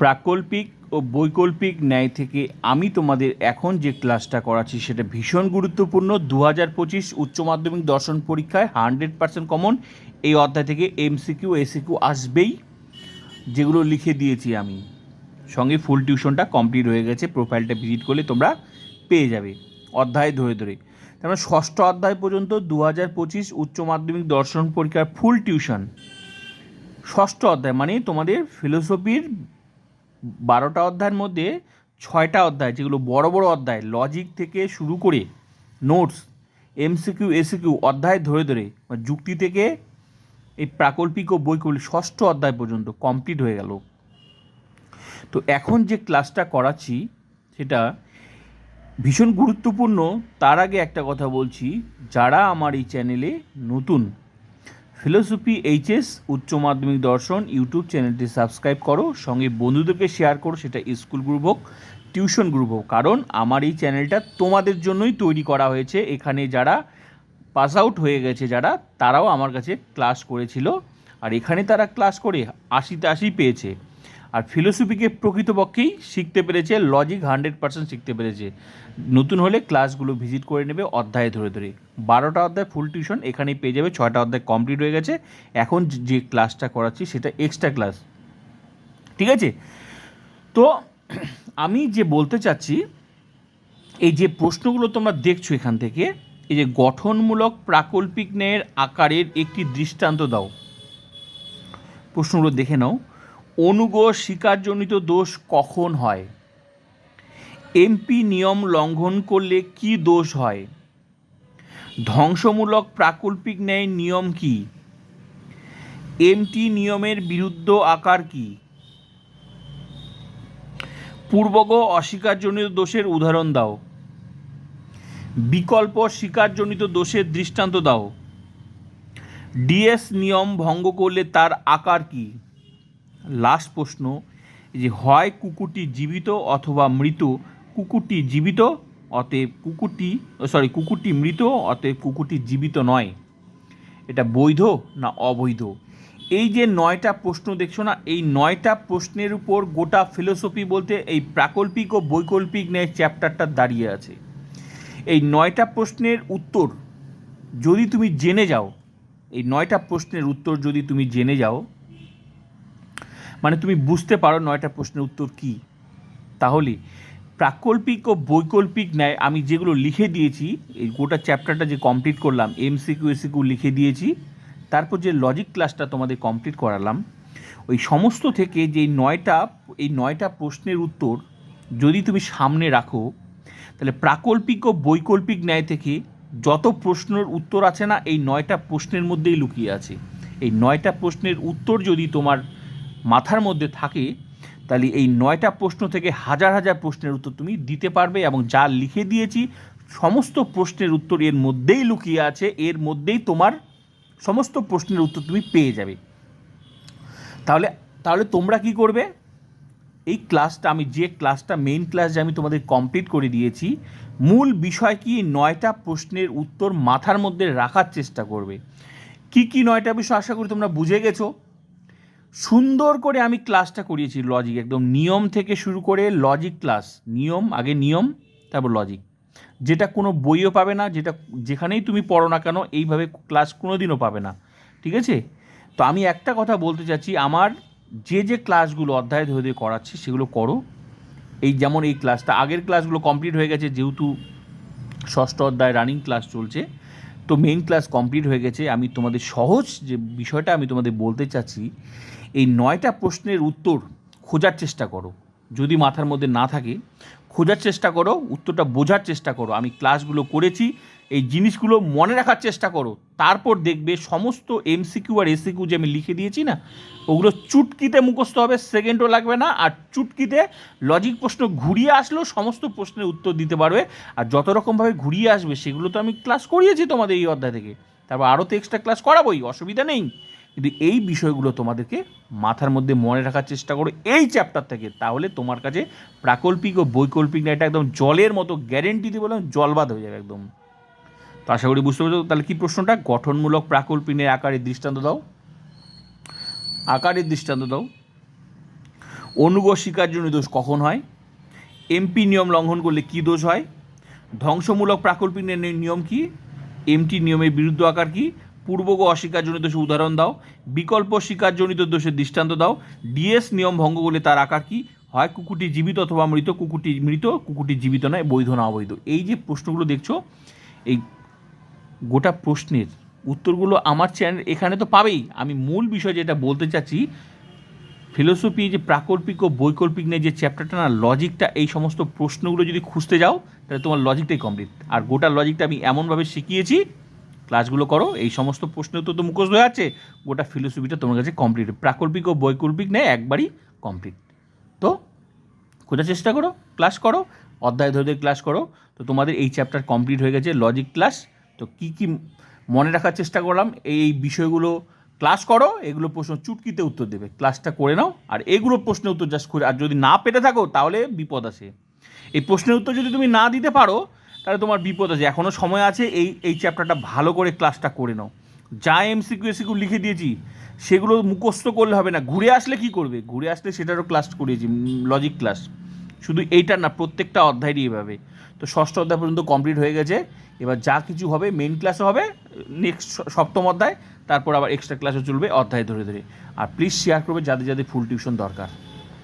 প্রাকল্পিক ও বৈকল্পিক ন্যায় থেকে আমি তোমাদের এখন যে ক্লাসটা করাচ্ছি সেটা ভীষণ গুরুত্বপূর্ণ। দু হাজার পঁচিশ উচ্চ মাধ্যমিক দর্শন পরীক্ষায় হান্ড্রেড পার্সেন্ট কমন এই অধ্যায় থেকে এমসিকিউ এসিকিউ আসবেই, যেগুলো লিখে দিয়েছি আমি। সঙ্গে ফুল টিউশনটা কমপ্লিট হয়ে গেছে প্রোফাইলটা ভিজিট করলে তোমরা পেয়ে যাবে, অধ্যায় ধরে ধরে। তারপরে ষষ্ঠ অধ্যায় পর্যন্ত দু হাজার পঁচিশ উচ্চ মাধ্যমিক দর্শন পরীক্ষার ফুল টিউশন ষষ্ঠ অধ্যায় মানে তোমাদের ফিলোসফির বারোটা অধ্যায়ের মধ্যে ছয়টা অধ্যায়, যেগুলো বড় বড় অধ্যায় লজিক থেকে শুরু করে নোটস এমসিকিউ এসিকিউ অধ্যায় ধরে ধরে যুক্তি থেকে এই প্রাকল্পিক ও বৈকল্পিক ষষ্ঠ অধ্যায় পর্যন্ত কমপ্লিট হয়ে গেল। তো এখন যে ক্লাসটা করাচ্ছি, সেটা ভীষণ গুরুত্বপূর্ণ। তার আগে একটা কথা বলছি, যারা আমার এই চ্যানেলে নতুন ফিলোসফি এইচএস, উচ্চ মাধ্যমিক দর্শন, ইউটিউব চ্যানেলটি সাবস্ক্রাইব করো, সঙ্গে বন্ধুদেরকে শেয়ার করো, সেটা স্কুল গ্রুপ হোক টিউশন গ্রুপ হোক। কারণ আমার এই চ্যানেলটা তোমাদের জন্যই তৈরি করা হয়েছে। এখানে যারা পাস আউট হয়ে গেছে যারা, তারাও আমার কাছে ক্লাস করেছিল। আর এখানে তারা ক্লাস করে আশিতে আশি পেয়েছে। আর ফিলোসফিকে প্রকৃতপক্ষেই শিখতে পেরেছে লজিক হান্ড্রেড পার্সেন্ট শিখতে পেরেছে। নতুন হলে ক্লাসগুলো ভিজিট করে নেবে অধ্যায় ধরে ধরে। বারোটা অধ্যায় ফুল টিউশন এখানেই পেয়ে যাবে, ছয়টা অধ্যায় কমপ্লিট হয়ে গেছে। এখন যে ক্লাসটা করাচ্ছি সেটা এক্সট্রা ক্লাস ঠিক আছে? তো আমি যে বলতে চাচ্ছি, এই যে প্রশ্নগুলো তোমরা দেখছ এখান থেকে, এই যে গঠনমূলক প্রাকল্পিক ন্যায়ের আকারের একটি দৃষ্টান্ত দাও। প্রশ্নগুলো দেখে নাও। অনুগ শিকারজনিত দোষ কখন হয়? এমপি নিয়ম লঙ্ঘন করলে কি দোষ হয়? ধ্বংসমূলক প্রাকল্পিক ন্যায় নিয়ম কি? এমটি নিয়মের বিরুদ্ধ আকার কি? পূর্বগ অস্বীকারজনিত দোষের উদাহরণ দাও। বিকল্প স্বীকারজনিত দোষের দৃষ্টান্ত দাও। ডিএস নিয়ম ভঙ্গ করলে তার আকার কি? লাস্ট প্রশ্ন যে হয় কুকুরটি জীবিত অথবা মৃত, কুকুরটি জীবিত অতএব কুকুরটি সরি, কুকুরটি মৃত অতএব কুকুরটি জীবিত নয়। এটা বৈধ না অবৈধ? এই যে নয়টা প্রশ্ন দেখছ না, এই নয়টা প্রশ্নের উপর গোটা ফিলোসফি বলতে এই প্রাকল্পিক ও বৈকল্পিক ন্যায় চ্যাপ্টারটা দাঁড়িয়ে আছে। এই নয়টা প্রশ্নের উত্তর যদি তুমি জেনে যাও, এই নয়টা প্রশ্নের উত্তর যদি তুমি জেনে যাও মানে তুমি বুঝতে পারো নয়টা প্রশ্নের উত্তর কি। তাহলে প্রাকল্পিক ও বৈকল্পিক ন্যায় আমি যেগুলো লিখে দিয়েছি, এই গোটা চ্যাপ্টারটা যে কমপ্লিট করলাম এম এমসিকিউ এসিকিউ লিখে দিয়েছি, তারপর যে লজিক ক্লাসটা তোমাদের কমপ্লিট করালাম, ওই সমস্ত থেকে যে নয়টা, এই নয়টা প্রশ্নের উত্তর যদি তুমি সামনে রাখো, তাহলে প্রাকল্পিক ও বৈকল্পিক ন্যায় থেকে যত প্রশ্নের উত্তর আছে না, এই নয়টা প্রশ্নের মধ্যেই লুকিয়ে আছে। এই নয়টা প্রশ্নের উত্তর যদি তোমার মাথার মধ্যে থাকে, তাহলে এই নয়টা প্রশ্ন থেকে হাজার হাজার প্রশ্নের উত্তর তুমি দিতে পারবে এবং যা লিখে দিয়েছি, সমস্ত প্রশ্নের উত্তর এর মধ্যেই লুকিয়ে আছে, এর মধ্যেই তোমার সমস্ত প্রশ্নের উত্তর তুমি পেয়ে যাবে। তাহলে তাহলে তোমরা কি করবে? এই ক্লাসটা, আমি যে ক্লাসটা মেইন ক্লাস যে আমি তোমাদের কমপ্লিট করে দিয়েছি, মূল বিষয় কি? নয়টা প্রশ্নের উত্তর মাথার মধ্যে রাখার চেষ্টা করবে। কি কি নয়টা বিষয়? আশা করি তোমরা বুঝে গেছো। সুন্দর করে আমি ক্লাসটা করিয়েছি লজিক একদম নিয়ম থেকে শুরু করে লজিক ক্লাস নিয়ম, আগে নিয়ম, তারপর লজিক যেটা কোনো বইও পাবে না, যেটা যেখানেই তুমি পড়ো না কেন, এইভাবে ক্লাস কোনো দিনও পাবে না। ঠিক আছে? তো আমি একটা কথা বলতে চাচ্ছি, আমার যে যে ক্লাসগুলো অধ্যায় ধরে ধরে করাচ্ছি, সেগুলো করো। এই যেমন এই ক্লাসটা আগের ক্লাসগুলো কমপ্লিট হয়ে গেছে, যেহেতু ষষ্ঠ অধ্যায় রানিং ক্লাস চলছে, তো মেইন ক্লাস কমপ্লিট হয়ে গেছে। আমি তোমাদের সহজ যে বিষয়টা আমি তোমাদের বলতে চাচ্ছি এই নয়টা প্রশ্নের উত্তর খোঁজার চেষ্টা করো। যদি মাথার মধ্যে না থাকে, খোঁজার চেষ্টা করো, উত্তরটা বোঝার চেষ্টা করো। আমি ক্লাসগুলো করেছি, এই জিনিসগুলো মনে রাখার চেষ্টা করো। তারপর দেখবে সমস্ত এমসিকিউ আর এসিকিউ যে আমি লিখে দিয়েছি না, ওগুলো চুটকিতে মুখস্থ হবে সেকেন্ডও লাগবে না, আর চুটকিতে লজিক প্রশ্ন ঘুরিয়ে আসলেও সমস্ত প্রশ্নের উত্তর দিতে পারবে। আর যত রকমভাবে ঘুরিয়ে আসবে, সেগুলো তো আমি ক্লাস করিয়েছি তোমাদের এই অধ্যায় থেকে। তারপর আরও তো এক্সট্রা ক্লাস করাবোই, অসুবিধা নেই। কিন্তু এই বিষয়গুলো তোমাদেরকে মাথার মধ্যে মনে রাখার চেষ্টা করো এই চ্যাপ্টার থেকে, তাহলে তোমার কাছে প্রাকল্পিক ও বৈকল্পিক না, এটা একদম জলের মতো গ্যারেন্টি দিয়ে বললাম জলবাদ হয়ে যাবে একদম। তো আশা করি বুঝতে পারছ, তাহলে কী প্রশ্নটা? গঠনমূলক প্রাকল্পিনের আকারের দৃষ্টান্ত দাও। আকারের দৃষ্টান্ত দাও। অনুগ স্বীকারজনিত দোষ কখন হয়? এমপি নিয়ম লঙ্ঘন করলে কি দোষ হয়? ধ্বংসমূলক প্রাকল্পিক নি- নিয়ম কি? এমটি নিয়মের বিরুদ্ধ আকার কি? পূর্বগ অস্বীকারজনিত দোষের উদাহরণ দাও, বিকল্প স্বীকারজনিত দোষের দৃষ্টান্ত দাও, ডিএস নিয়ম ভঙ্গ করলে তার আকার কি? হয় কুকুরটি জীবিত অথবা মৃত, কুকুরটি মৃত, কুকুরটি জীবিত নয়, বৈধ না অবৈধ। এই যে প্রশ্নগুলো দেখছ, এই গোটা প্রশ্নের উত্তরগুলো আমার চ্যানেল এখানে তো পাবেই। আমি মূল বিষয় যেটা বলতে চাচ্ছি ফিলোসফি যে প্রাকল্পিক ও বৈকল্পিক নিয়ে যে চ্যাপ্টারটা না লজিকটা এই সমস্ত প্রশ্নগুলো যদি খুঁজতে যাও, তাহলে তোমার লজিকটাই কমপ্লিট আর গোটা লজিকটা আমি এমনভাবে শিখিয়েছি ক্লাসগুলো করো, এই সমস্ত প্রশ্ন তো তো মুখস্থ হয়ে আছে, গোটা ফিলোসফিটা তোমার কাছে কমপ্লিট প্রাকল্পিক ও বৈকল্পিক নেয় একবারই কমপ্লিট তো খোঁজার চেষ্টা করো ক্লাস করো, অধ্যায় ধরে ধরে ক্লাস করো, তো তোমাদের এই চ্যাপ্টার কমপ্লিট হয়ে গেছে লজিক ক্লাস তো কি কি মনে রাখার চেষ্টা করলাম, এই বিষয়গুলো ক্লাস করো, এগুলো প্রশ্ন চুটকিতে উত্তর দেবে। ক্লাসটা করে নাও, আর এগুলো প্রশ্নের উত্তর জাস্ট করে আর যদি না পেতে থাকো, তাহলে বিপদ আছে এই প্রশ্নের উত্তর যদি তুমি না দিতে পারো তাহলে তোমার বিপদ আছে। এখনও সময় আছে, এই এই চ্যাপ্টারটা ভালো করে ক্লাসটা করে নাও। যা এমসিকিউ এসিকিউ লিখে দিয়েছি, সেগুলো মুখস্থ করলে হবে না। ঘুরে আসলে কি করবে? ঘুরে আসলে সেটারও ক্লাস করিয়েছি লজিক ক্লাস শুধু এইটা না, প্রত্যেকটা অধ্যায়েরই এভাবে। তো ষষ্ঠ অধ্যায় পর্যন্ত কমপ্লিট হয়ে গেছে। এবার যা কিছু হবে মেন ক্লাসও হবে নেক্সট সপ্তম অধ্যায়, তারপর আবার এক্সট্রা ক্লাসও চলবে অধ্যায় ধরে ধরে। আর প্লিজ শেয়ার করবে যাদের যাদের ফুল টিউশন দরকার।